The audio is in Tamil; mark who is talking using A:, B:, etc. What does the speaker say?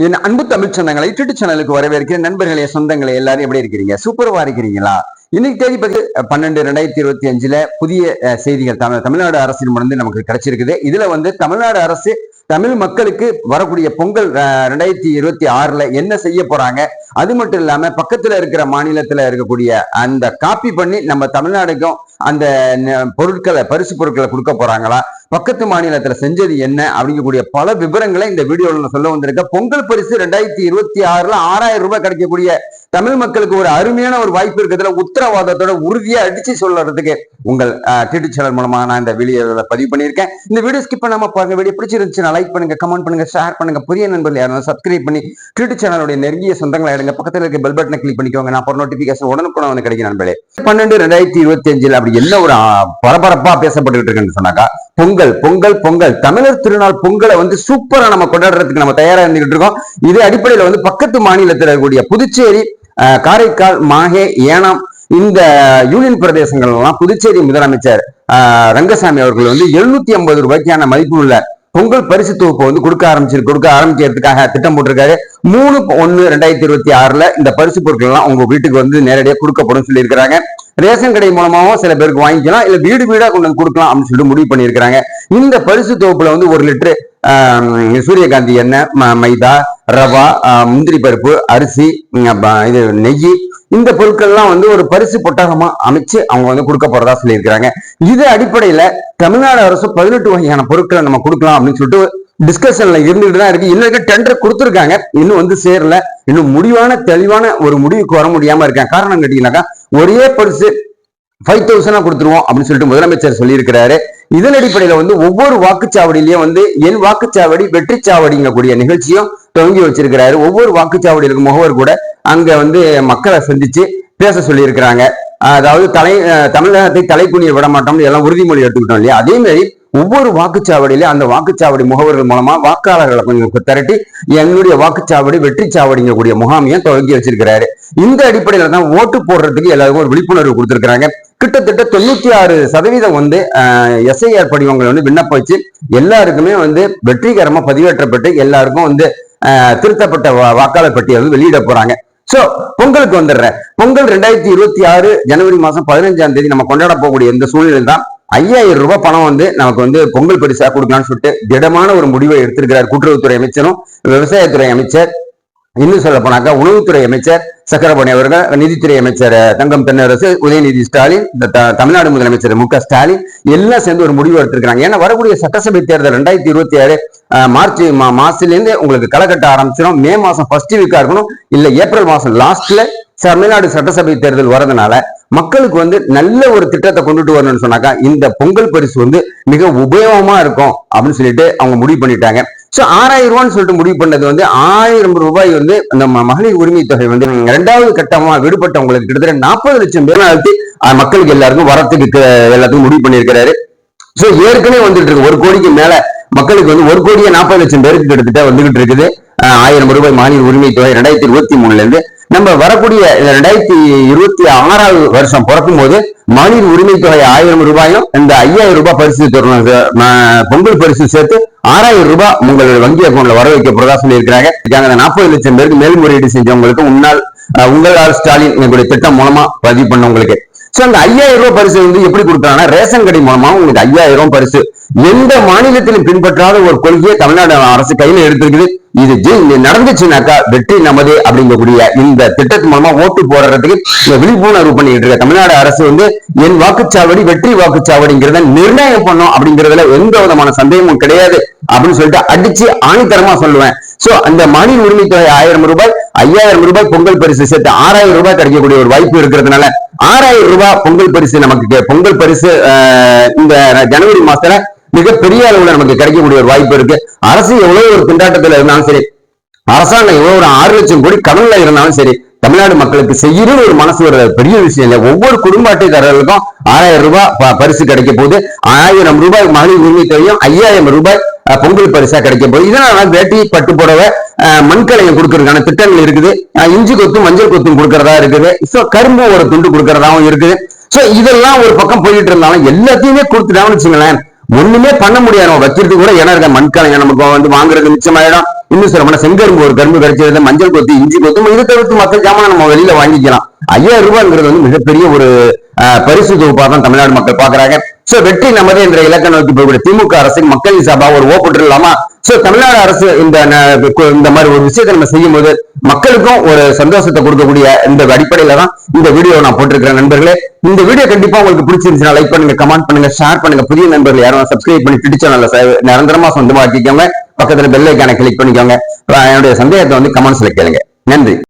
A: என் அன்பு தமிழ் சொந்தங்களை யூடியூப் சேனலுக்கு வரவேற்கிற நண்பர்களே சொந்தங்களே எல்லாரும் எப்படி இருக்கிறீங்க? சூப்பரவா இருக்கிறீங்களா? இன்னைக்கு தேதி பத்து பன்னெண்டு ரெண்டாயிரத்தி இருபத்தி அஞ்சுல புதிய செய்திகள் தமிழ் தமிழ்நாடு அரசின் வந்து நமக்கு கிடைச்சிருக்குது. இதுல வந்து தமிழ்நாடு அரசு தமிழ் மக்களுக்கு வரக்கூடிய பொங்கல் அஹ், ரெண்டாயிரத்தி இருபத்தி ஆறுல என்ன செய்ய போறாங்க? அது மட்டும் இல்லாம பக்கத்துல இருக்கிற மாநிலத்துல இருக்கக்கூடிய அந்த காப்பி பண்ணி நம்ம தமிழ்நாடுக்கும் அந்த பொருட்களை பரிசு பொருட்களை கொடுக்க போறாங்களா? பக்கத்து மாநிலத்துல செஞ்சது என்ன அப்படிங்கக்கூடிய பல விவரங்களை இந்த வீடியோல நான் சொல்ல வந்திருக்கேன். பொங்கல் பரிசு ரெண்டாயிரத்தி இருபத்தி ஆறுல ஆறாயிரம் ரூபாய் கிடைக்கக்கூடிய தமிழ் மக்களுக்கு ஒரு அருமையான ஒரு வாய்ப்பு இருக்கிறதுல உத்தரவாதத்தோட உறுதியா அடிச்சு சொல்றதுக்கு உங்கள் டிடி சேனல் மூலமா நான் இந்த வீடியோல பதிவு பண்ணியிருக்கேன். இந்த வீடியோ ஸ்கிப் பண்ணாம பாருங்க. வீடியோ பிடிச்சிருந்துச்சுன்னா லைக் பண்ணுங்க கமெண்ட் பண்ணுங்க ஷேர் பண்ணுங்க. புதிய நண்பர்கள் யாரும் சப்ஸ்கிரைப் பண்ணி டிடி சேனலுடைய நெருங்கிய சொந்தங்களை எடுங்க. பக்கத்தில் இருக்க பெல் பட்டனை கிளிக் பண்ணிக்கோங்க. நான் போற நோட்டிபிகேஷன் உடனுக்குடன் வந்து கிடைக்கும் நண்பர்களே. பன்னெண்டு ரெண்டாயிரத்தி இருபத்தி அஞ்சில் அப்படி என்ன ஒரு பரபரப்பா பேசப்பட்டு இருக்குன்னு சொன்னாக்கா பொங்கல் பொங்கல் பொங்கல். தமிழர் திருநாள் பொங்கலை வந்து சூப்பரா நம்ம கொண்டாடுறதுக்கு நம்ம தயாரா இருந்துகிட்டு இருக்கோம். இது அடிப்படையில வந்து பக்கத்து மாநிலத்தில் இருக்கக்கூடிய புதுச்சேரி காரைக்கால் மாஹே ஏனாம் இந்த யூனியன் பிரதேசங்கள் எல்லாம் புதுச்சேரி முதலமைச்சர் ரங்கசாமி அவர்கள் வந்து எழுநூத்தி ஐம்பது ரூபாய்க்கான மதிப்பு உள்ள பொங்கல் பரிசு தொகுப்பு வந்து கொடுக்க ஆரம்பிச்சிரு கொடுக்க ஆரம்பிக்கிறதுக்காக திட்டம் போட்டிருக்காரு. மூணு ஒன்னு ரெண்டாயிரத்தி இருபத்தி ஆறுல இந்த பரிசு பொருட்கள் எல்லாம் உங்க வீட்டுக்கு வந்து நேரடியாக கொடுக்கப்படும் சொல்லியிருக்கிறாங்க. ரேஷன் கடை மூலமாவும் சில பேருக்கு வாங்கிக்கலாம் இல்லை வீடு வீடா கொண்டு வந்து கொடுக்கலாம் அப்படின்னு சொல்லிட்டு முடிவு பண்ணியிருக்கிறாங்க. இந்த பரிசு தொகுப்புல வந்து ஒரு லிட்டரு சூரியகாந்தி எண்ணெய் மைதா ரவா ஆஹ் முந்திரி பருப்பு அரிசி இது நெய் இந்த பொருட்கள்லாம் வந்து ஒரு பரிசு பொட்டகமா அமைச்சு அவங்க வந்து கொடுக்க போறதா சொல்லியிருக்கிறாங்க. இது அடிப்படையில தமிழ்நாடு அரசு பதினெட்டு வகையான பொருட்களை நம்ம கொடுக்கலாம் அப்படின்னு சொல்லிட்டு டிஸ்கஷன்ல இருந்துட்டு தான் இருக்கு. இன்னும் டெண்டர் கொடுத்துருக்காங்க. இன்னும் வந்து சேரல. இன்னும் முடிவான தெளிவான ஒரு முடிவுக்கு வர முடியாம இருக்காங்க காரணம் கேட்டீங்கன்னாக்கா ஒரே பரிசு ஃபைவ் தௌசண்டா கொடுத்துருவோம் அப்படின்னு சொல்லிட்டு முதலமைச்சர் சொல்லியிருக்கிறாரு. இதன் அடிப்படையில வந்து ஒவ்வொரு வாக்குச்சாவடியிலயும் வந்து என் வாக்குச்சாவடி வெற்றி சாவடிங்கக்கூடிய நிகழ்ச்சியும் துவங்கி வச்சிருக்கிறாரு. ஒவ்வொரு வாக்குச்சாவடியிலுக்கு முகவர் கூட அங்க வந்து மக்களை சந்திச்சு பேச சொல்லியிருக்கிறாங்க. அதாவது தலை தமிழகத்தை தலைக்குனிய விட மாட்டோம்னு எல்லாம் உறுதிமொழி எடுத்துக்கிட்டோம் இல்லையா? அதே மாதிரி ஒவ்வொரு வாக்குச்சாவடியில அந்த வாக்குச்சாவடி முகவர்கள் மூலமா வாக்காளர்களை கொஞ்சம் திரட்டி எங்களுடைய வாக்குச்சாவடி வெற்றி சாவடிங்கக்கூடிய முகாமையும் துவங்கி வச்சிருக்கிறாரு. இந்த அடிப்படையில தான் ஓட்டு போடுறதுக்கு எல்லாருக்கும் ஒரு விழிப்புணர்வு கொடுத்திருக்கிறாங்க. கிட்டத்தட்ட தொண்ணூத்தி ஆறு சதவீதம் வந்து எஸ்ஐஆர் படிவங்கள் வந்து விண்ணப்பிச்சு எல்லாருக்குமே வந்து வெற்றிகரமா பதிவேற்றப்பட்டு எல்லாருக்கும் வந்து திருத்தப்பட்ட வா- வாக்காளர் பட்டியல் வந்து வெளியிட போறாங்க. சோ பொங்கலுக்கு வந்துடுறேன். பொங்கல் ரெண்டாயிரத்தி இருபத்தி ஆறு ஜனவரி மாசம் பதினஞ்சாம் தேதி நம்ம கொண்டாட போகக்கூடிய இந்த சூழ்நிலை தான் ஐயாயிரம் ரூபாய் பணம் வந்து நமக்கு வந்து பொங்கல் பரிசா கொடுக்கலாம்னு சொல்லிட்டு திடமான ஒரு முடிவை எடுத்திருக்கிறார் கூட்டுறவுத்துறை அமைச்சரும் விவசாயத்துறை அமைச்சர் இன்னும் சொல்ல போனாக்கா உணவுத்துறை அமைச்சர் சக்கரபாணி அவர்கள் நிதித்துறை அமைச்சர் தங்கம் தென்னரசு உதயநிதி ஸ்டாலின் இந்த தமிழ்நாடு முதலமைச்சர் மு க ஸ்டாலின் எல்லாம் சேர்ந்து ஒரு முடிவு எடுத்திருக்கிறாங்க. ஏன்னா வரக்கூடிய சட்டசபை தேர்தல் ரெண்டாயிரத்தி இருபத்தி ஆறு மார்ச் மா- மாசத்துல உங்களுக்கு களை கட்ட ஆரம்பிச்சிடும் மே மாசம் ஃபர்ஸ்ட் வீக்கா இருக்கணும். இல்ல ஏப்ரல் மாசம் லாஸ்ட்ல தமிழ்நாடு சட்டசபை தேர்தல் வரதுனால மக்களுக்கு வந்து நல்ல ஒரு திட்டத்தை கொண்டுட்டு வரணும்னு சொன்னாக்கா இந்த பொங்கல் பரிசு வந்து மிக உபயோகமா இருக்கும் அப்படின்னு சொல்லிட்டு அவங்க முடிவு பண்ணிட்டாங்க. சோ ஆறாயிரம் ரூபான்னு சொல்லிட்டு முடிவு பண்ணது வந்து ஆயிரம் ரூபாய் வந்து நம்ம மகளிர் உரிமை தொகை வந்து இரண்டாவது கட்டமா விடுபட்டவங்களுக்கு கிட்டத்தட்ட நாற்பது லட்சம் பேர் அழுத்தி மக்களுக்கு எல்லாருக்கும் வரத்துக்கு எல்லாத்துக்கும் முடிவு பண்ணியிருக்கிறாரு. சோ ஏற்கனவே வந்துட்டு இருக்கு. ஒரு கோடிக்கு மேல மக்களுக்கு வந்து ஒரு கோடியே நாற்பது லட்சம் பேருக்கு கிட்டத்தட்ட வந்துகிட்டு இருக்குது. ஆயிரம் ரூபாய் மகளிர் உரிமை தொகை ரெண்டாயிரத்தி இருபத்தி மூணுல இருந்து நம்ம வரக்கூடிய ரெண்டாயிரத்தி இருபத்தி ஆறாவது வருஷம் பிறக்கும் போது மனித உரிமை தொகை ஆயிரம் ரூபாயும் இந்த ஐயாயிரம் ரூபாய் பரிசு தரணும். பொங்கல் பரிசு சேர்த்து ஆறாயிரம் ரூபாய் உங்களுடைய வங்கி அக்கௌண்ட்ல வர வைக்க போறதா சொல்லியிருக்கிறாங்க. இதுக்காக நாற்பது லட்சம் பேருக்கு மேல்முறையீடு செஞ்சவங்களுக்கு முன்னாள் அஹ், உங்கள் ஸ்டாலின் எங்களுடைய திட்டம் மூலமா பதிவு பண்ணவங்களுக்கு. சோ அந்த ஐயாயிரம் ரூபாய் பரிசு வந்து எப்படி கொடுக்குறாங்கன்னா ரேஷன் கடை மூலமா உங்களுக்கு ஐயாயிரம் ரூபாய் பரிசு. எந்த மாநிலத்திலும் பின்பற்றாத ஒரு கொள்கையை தமிழ்நாடு அரசு கையில எடுத்திருக்குது. இது நடந்துச்சுனாக்கா வெற்றி நமது அப்படிங்கக்கூடிய இந்த திட்டத்து மூலமா ஓட்டு போடுறதுக்கு இந்த விழிப்புணர்வு பண்ணிட்டு இருக்க தமிழ்நாடு அரசு வந்து என் வாக்குச்சாவடி வெற்றி வாக்குச்சாவடிங்கிறத நிர்ணயம் பண்ணும் அப்படிங்கறதுல எந்த விதமான சந்தேகமும் கிடையாது அப்படின்னு சொல்லிட்டு அடிச்சு ஆணித்தரமா சொல்லுவேன். சோ அந்த மாநில உரிமை தொகை ஆயிரம் ரூபாய் ஐயாயிரம் ரூபாய் பொங்கல் பரிசு சேர்த்து ஆறாயிரம் ரூபாய் கிடைக்கக்கூடிய ஒரு வாய்ப்பு இருக்கிறதுனால ஆறாயிரம் ரூபாய் பொங்கல் பரிசு நமக்கு பொங்கல் பரிசு ஆஹ், இந்த ஜனவரி மாசத்துல மிகப்பெரிய அளவுல நமக்கு கிடைக்கக்கூடிய ஒரு வாய்ப்பு இருக்கு. அரசு எவ்வளவு ஒரு திண்டாட்டத்துல இருந்தாலும் சரி அரசாங்கம் எவ்வளவு ஒரு ஆறு லட்சம் கோடி கடல்ல இருந்தாலும் சரி தமிழ்நாடு மக்களுக்கு செய்யற ஒரு மனசு ஒரு பெரிய விஷயம் இல்லை. ஒவ்வொரு குடும்ப அட்டைதாரர்களுக்கும் ஆறாயிரம் ரூபாய் பரிசு கிடைக்க போகுது. ஆயிரம் ரூபாய் மகளிர் உரிமை தொகையும் ஐயாயிரம் ரூபாய் பொங்கல் பரிசா கிடைக்க போகுது. இதனால வேட்டி பட்டு புடவை மண்கலையை கொடுக்கறதுக்கான திட்டங்கள் இருக்குது. இஞ்சி கொத்தும் மஞ்சள் கொத்தும் கொடுக்கறதா இருக்குது. சோ கரும்பு ஒரு துண்டு கொடுக்கறதாவும் இருக்குது. சோ இதெல்லாம் ஒரு பக்கம் போயிட்டு இருந்தாலும் எல்லாத்தையுமே கொடுத்துட்டாங்கன்னு வச்சுங்களேன் ஒண்ணுமே பண்ண முடியாது. நம்ம வைக்கிறதுக்கு கூட இடம் இருக்க? மண்கலைங்க நமக்கு வந்து வாங்குறது மிச்சமாயிடும் இன்னும் சில போனா செங்கரும்பு ஒரு கரும்பு கிடைச்சது மஞ்சள் கொத்து இஞ்சி கொத்து இதை தவிர்த்து மற்ற ஜாமான் நம்ம வெளியில வாங்கிக்கலாம். ஐயாயிரம் ரூபாய்ங்கிறது வந்து மிகப்பெரிய ஒரு பரிசு தொகுப்பா தான் தமிழ்நாடு மக்கள் பாக்குறாங்க சோ வெற்றி நமதே என்ற இலக்கை நோக்கி போகக்கூடிய திமுக அரசின் மக்களின் சபா ஒரு ஓப்பட்டு இல்லாமா சோ தமிழ்நாடு அரசு இந்த ந- இந்த மாதிரி ஒரு விஷயத்தை நம்ம செய்யும் போது மக்களுக்கும் ஒரு சந்தோஷத்தை கொடுக்கக்கூடிய இந்த அடிப்படையில தான் இந்த வீடியோ நான் போட்டிருக்கிறேன் நண்பர்களே. இந்த வீடியோ கண்டிப்பா உங்களுக்கு பிடிச்சிருந்துச்சுன்னா லைக் பண்ணுங்க கமெண்ட் பண்ணுங்க ஷேர் பண்ணுங்க. புதிய நண்பர்கள் யாரும் சப்ஸ்கிரைப் பண்ணி ட்விட்டர் சேனல்ல நிரந்தரமா சொந்தமாக்கிக்கோங்க பக்கத்துல பெல் ஐக்கான கிளிக் பண்ணிக்கோங்க. என்னுடைய சந்தேகத்தை வந்து கமெண்ட்ஸ்ல கேளுங்க. நன்றி.